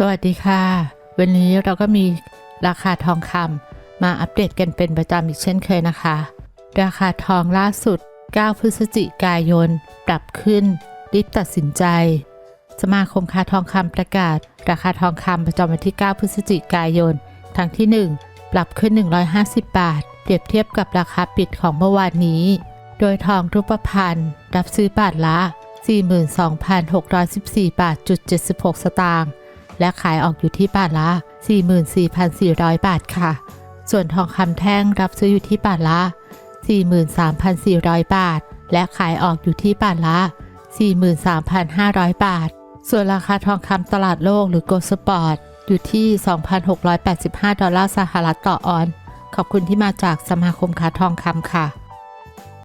สวัสดีค่ะ วันนี้เราก็มีราคาทองคำมาอัปเดตกันเป็นประจำอีกเช่นเคยนะคะ ราคาทองล่าสุด 9 พฤศจิกายน ปรับขึ้น รีบตัดสินใจ สมาคมค้าทองคำประกาศ ราคาทองคำประจำวันที่ 9 พฤศจิกายนครั้งที่ 1 ปรับขึ้น 150 บาท เปรียบเทียบกับราคาปิดของเมื่อวานนี้ โดยทองรูปพรรณรับซื้อบาทละ 42,614 บาทจุด76 สตางค์ และขายออกอยู่ที่บาทละ 44,400 บาทค่ะ ส่วนทองคำแท่งรับซื้ออยู่ที่บาทละ 43,400 บาท และขายออกอยู่ที่บาทละ 43,500 บาท ส่วนราคาทองคำตลาดโลกหรือโกลด์สปอร์ตอยู่ที่ 2,685 ดอลลาร์สหรัฐต่อออน ขอบคุณที่มาจากสมาคมค้าทองคำค่ะ